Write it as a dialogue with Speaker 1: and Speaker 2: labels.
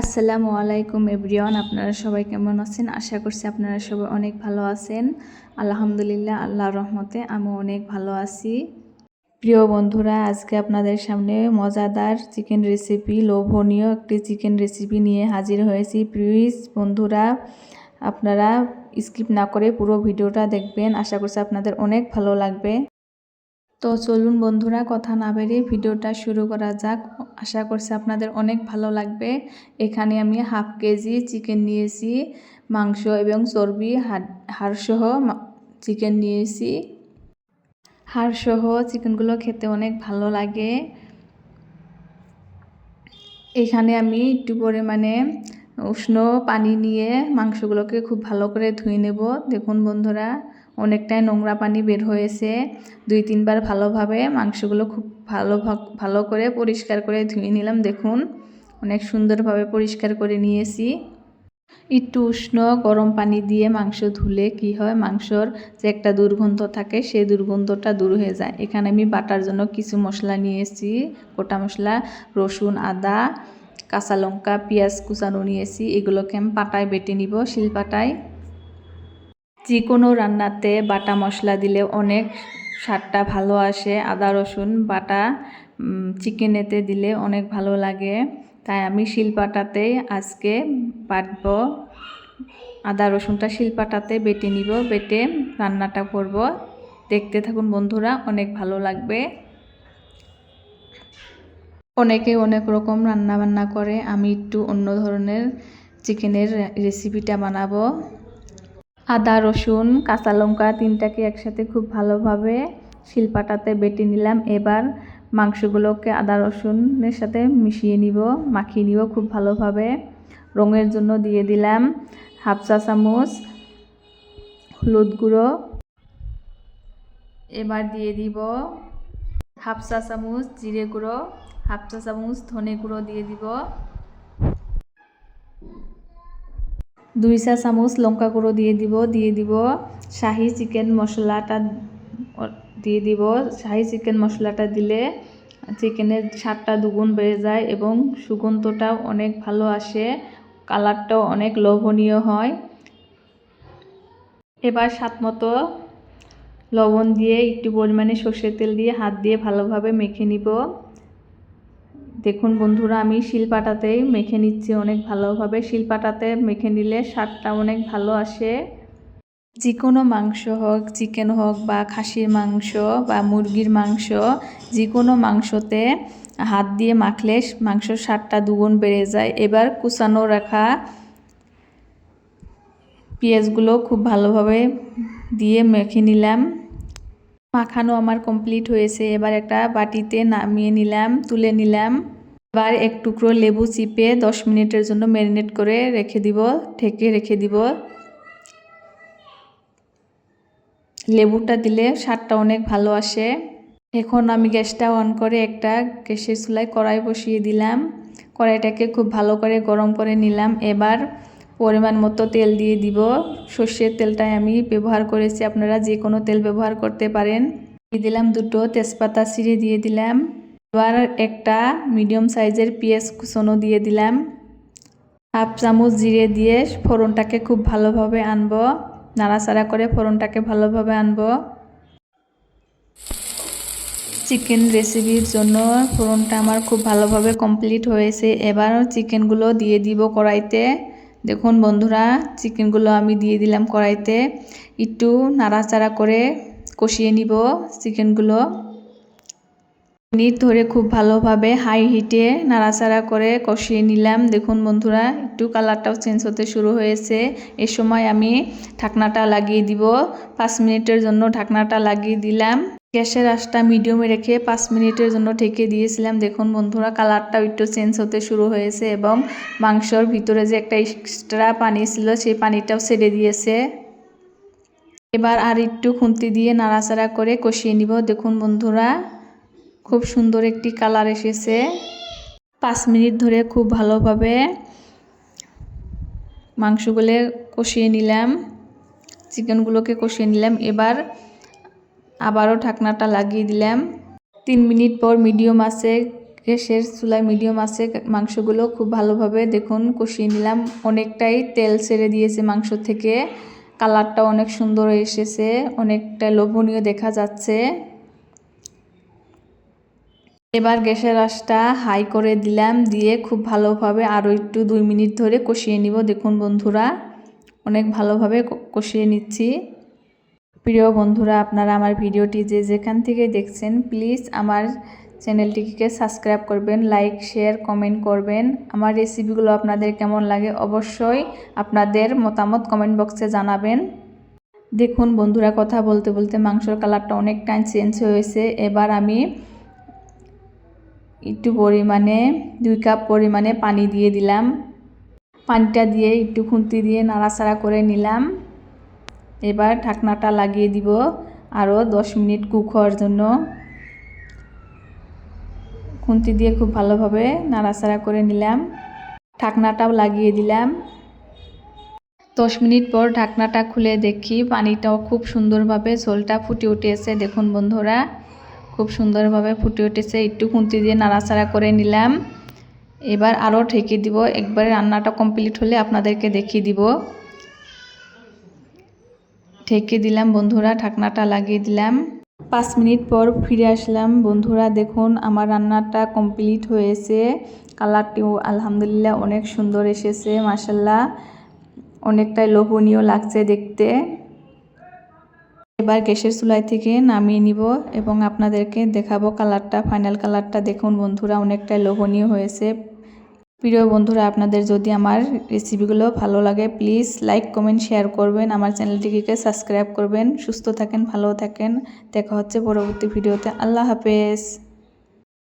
Speaker 1: আসসালামু আলাইকুম এভরিওয়ান, আপনারা সবাই কেমন আছেন? আশা করছি আপনারা সবাই অনেক ভালো আছেন। আলহামদুলিল্লাহ, আল্লাহর রহমতে আমি অনেক ভালো আছি। প্রিয় বন্ধুরা, আজকে আপনাদের সামনে মজাদার চিকেন রেসিপি লোভনীয় একটি চিকেন রেসিপি নিয়ে হাজির হয়েছি। প্লিজ বন্ধুরা, আপনারা স্কিপ না করে পুরো ভিডিওটা দেখবেন। আশা করছি আপনাদের অনেক ভালো লাগবে। তো চলুন বন্ধুরা, কথা না বেরিয়ে ভিডিওটা শুরু করা যাক। আশা করছি আপনাদের অনেক ভালো লাগবে। এখানে আমি হাফ কেজি চিকেন নিয়েছি, মাংস এবং চর্বি হাড়সহ চিকেন নিয়েছি। হাড়সহ চিকেনগুলো খেতে অনেক ভালো লাগে। এখানে আমি একটু পরিমাণে উষ্ণ পানি নিয়ে মাংসগুলোকে খুব ভালো করে ধুয়ে নেব। দেখুন বন্ধুরা অনেকটাই নোংরা পানি বের হয়েছে। দুই, তিনবার ভালোভাবে মাংসগুলো খুব ভালো ভালো করে পরিষ্কার করে ধুয়ে নিলাম, দেখুন। অনেক সুন্দরভাবে পরিষ্কার করে নিয়েছি। একটু উষ্ণ গরম পানি দিয়ে মাংস ধুলে কি হয়, মাংসর যে একটা দুর্গন্ধ থাকে, সেই দুর্গন্ধটা দূর হয়ে যায়। এখানে আমি বাটার জন্য কিছু মশলা নিয়েছি, গোটা মশলা, রসুন, আদা, কাঁচা লঙ্কা, পেঁয়াজ কুচানো নিয়েছি। এগুলোকে আমি পাটায় বেটে নিব, শিলপাটায়। যে কোনো রান্নাতে বাটা মশলা দিলে অনেক স্বাদটা ভালো আসে। আদা, রসুন, বাটা চিকেনেতে দিলে অনেক ভালো লাগে। তাই আমি শিলপাটাতেই আজকে বাটব। আদা, রসুনটা শিলপাটাতে বেটে নিব, বেটে রান্নাটা করব। দেখতে থাকুন বন্ধুরা, অনেক ভালো লাগবে। অনেকে অনেক রকম রান্না বান্না করে। আমি একটু অন্য ধরনের চিকেনের রেসিপিটা বানাবো। আদা, রসুন, কাঁচা লঙ্কা তিনটাকে একসাথে খুব ভালোভাবে শিলপাটাতে বেটে নিলাম। এবার মাংসগুলোকে আদা, রসুনের সাথে মিশিয়ে নিব, মাখিয়ে নিব খুব ভালোভাবে। রঙের জন্য দিয়ে দিলাম হাফ চা চামচ হলুদ গুঁড়ো। এবার দিয়ে দিব হাফ চা চামচ জিরে গুঁড়ো, হাফ চা চামচ ধনে গুঁড়ো দিয়ে দিব। দুই চা চামচ লঙ্কা গুঁড়ো দিয়ে দিব দিয়ে দিব। শাহি চিকেন মশলাটা দিয়ে দিব। শাহি চিকেন মশলাটা দিলে চিকেনের স্বাদটা দুগুণ বেড়ে যায় এবং সুগন্ধটাও অনেক ভালো আসে, কালারটাও অনেক লোভনীয় হয়। এবার স্বাদ মতো লবণ দিয়ে একটু পরিমাণে সর্ষের তেল দিয়ে হাত দিয়ে ভালোভাবে মেখে নিব। দেখুন বন্ধুরা, আমি শিলপাটাতেই মেখে নিচ্ছি অনেক ভালোভাবে। শিলপাটাতে মেখে নিলে স্বাদটা অনেক ভালো আসে। যে কোনো মাংস হোক চিকেন হোক বা খাসির মাংস বা মুরগির মাংস, যে কোনো মাংসতে হাত দিয়ে মাখলে মাংসর স্বাদটা দুগুণ বেড়ে যায়। এবার কুচানো রাখা পেঁয়াজগুলো খুব ভালোভাবে দিয়ে মেখে নিলাম। মাখানো আমার কমপ্লিট হয়েছে। এবার একটা বাটিতে নামিয়ে নিলাম, তুলে নিলাম। এবার এক টুকরো লেবু চিপে দশ মিনিটের জন্য ম্যারিনেট করে রেখে দিব ঠেকে রেখে দিব। লেবুটা দিলে স্বাদটা অনেক ভালো আসে। এখন আমি গ্যাসটা অন করে একটা গ্যাসের চুলায় কড়াই বসিয়ে দিলাম। কড়াইটাকে খুব ভালো করে গরম করে নিলাম। এবার পরিমাণ মতো তেল দিয়ে দিব। সর্ষের তেলটাই আমি ব্যবহার করেছি। আপনারা যে কোনো তেল ব্যবহার করতে পারেন। দিয়ে দিলাম দুটো তেজপাতা ছিঁড়ে দিয়ে দিলাম। এবার একটা মিডিয়াম সাইজের পেঁয়াজ কুচনো দিয়ে দিলাম। হাফ চামচ জিরে দিয়ে ফোড়নটাকে খুব ভালোভাবে আনব। নাড়াচাড়া করে ফোড়নটাকে ভালোভাবে আনব। চিকেন রেসিপির জন্য ফোড়নটা আমার খুব ভালোভাবে কমপ্লিট হয়েছে। এবার চিকেনগুলো দিয়ে দিব কড়াইতে। দেখুন বন্ধুরা, চিকেনগুলো আমি দিয়ে দিলাম কড়াইতে। একটু নাড়াচাড়া করে কষিয়ে নিব চিকেনগুলো। মিনিট ধরে খুব ভালোভাবে হাই হিটে নাড়াচাড়া করে কষিয়ে নিলাম। দেখুন বন্ধুরা, একটু কালারটাও চেঞ্জ হতে শুরু হয়েছে। এ সময় আমি ঢাকনাটা লাগিয়ে দিব। পাঁচ মিনিটের জন্য ঢাকনাটা লাগিয়ে দিলাম। গ্যাসের আঁচটা মিডিয়ামে রেখে পাঁচ মিনিটের জন্য ঢেকে দিয়েছিলাম। দেখুন বন্ধুরা কালারটাও একটু চেঞ্জ হতে শুরু হয়েছে এবং মাংসর ভিতরে যে একটা এক্সট্রা পানি ছিল, সেই পানিটাও ছেড়ে দিয়েছে। এবার আর একটু খুন্তি দিয়ে নাড়াচাড়া করে কষিয়ে নিব। দেখুন বন্ধুরা, খুব সুন্দর একটি কালার এসেছে। পাঁচ মিনিট ধরে খুব ভালোভাবে মাংসগুলো কষিয়ে নিলাম, চিকেনগুলোকে কষিয়ে নিলাম। এবার আবারও ঢাকনাটা লাগিয়ে দিলাম। তিন মিনিট পর মিডিয়াম আছে, গ্যাসের চুলায় মিডিয়াম আছে, মাংসগুলো খুব ভালোভাবে দেখুন কষিয়ে নিলাম। অনেকটাই তেল ছেড়ে দিয়েছে মাংস থেকে। কালারটা অনেক সুন্দর এসেছে, অনেকটা লোভনীয় দেখা যাচ্ছে। এবার গ্যাসের আঁচটা হাই করে দিলাম, দিয়ে খুব ভালোভাবে আরও একটু দুই মিনিট ধরে কষিয়ে নিব। দেখুন বন্ধুরা, অনেক ভালোভাবে কষিয়ে নিচ্ছি। প্রিয় বন্ধুরা, আপনারা আমার ভিডিওটি যে যেখান থেকে দেখছেন প্লিজ আমার চ্যানেলটিকে সাবস্ক্রাইব করবেন লাইক শেয়ার কমেন্ট করবেন। আমার রেসিপিগুলো আপনাদের কেমন লাগে অবশ্যই আপনাদের মতামত কমেন্ট বক্সে জানাবেন। দেখুন বন্ধুরা, কথা বলতে বলতে মাংসর কালারটা অনেকটাই চেঞ্জ হয়েছে। এবার আমি একটু পরিমাণে, দুই কাপ পরিমাণে পানি দিয়ে দিলাম। পানিটা দিয়ে একটু খুন্তি দিয়ে নাড়াচাড়া করে নিলাম। এবার ঢাকনাটা লাগিয়ে দিব আরও দশ মিনিট কুক হওয়ার জন্য। খুন্তি দিয়ে খুব ভালোভাবে নাড়াচাড়া করে নিলাম। ঢাকনাটাও লাগিয়ে দিলাম। দশ মিনিট পর ঢাকনাটা খুলে দেখি পানিটাও খুব সুন্দরভাবে ঝোলটা ফুটে উঠেছে। দেখুন বন্ধুরা, খুব সুন্দরভাবে ফুটে উঠেছে। একটু খুন্তি দিয়ে নাড়াচাড়া করে নিলাম। এবার আরও ঠেকে দিব। একবারে রান্নাটা কমপ্লিট হলে আপনাদেরকে দেখিয়ে দিব। ঠেকে দিলাম বন্ধুরা, ঢাকনাটা লাগিয়ে দিলাম। পাঁচ মিনিট পর ফিরে আসলাম। বন্ধুরা, দেখুন, আমার রান্নাটা কমপ্লিট হয়েছে। কালারটিও আলহামদুলিল্লাহ অনেক সুন্দর এসেছে মাসাল্লাহ অনেকটাই লোভনীয় লাগছে দেখতে। এবার গ্যাসের চুলাই থেকে নামিয়ে নিব এবং আপনাদেরকে দেখাবো কালারটা, ফাইনাল কালারটা। দেখুন বন্ধুরা, অনেকটাই লোভনীয় হয়েছে। প্রিয় বন্ধুরা, আপনাদের যদি আমার রেসিপিগুলো ভালো লাগে প্লিজ লাইক কমেন্ট শেয়ার করবেন। আমার চ্যানেলটিকে সাবস্ক্রাইব করবেন। সুস্থ থাকেন, ভালো থাকেন। দেখা হচ্ছে পরবর্তী ভিডিওতে আল্লাহ হাফেজ।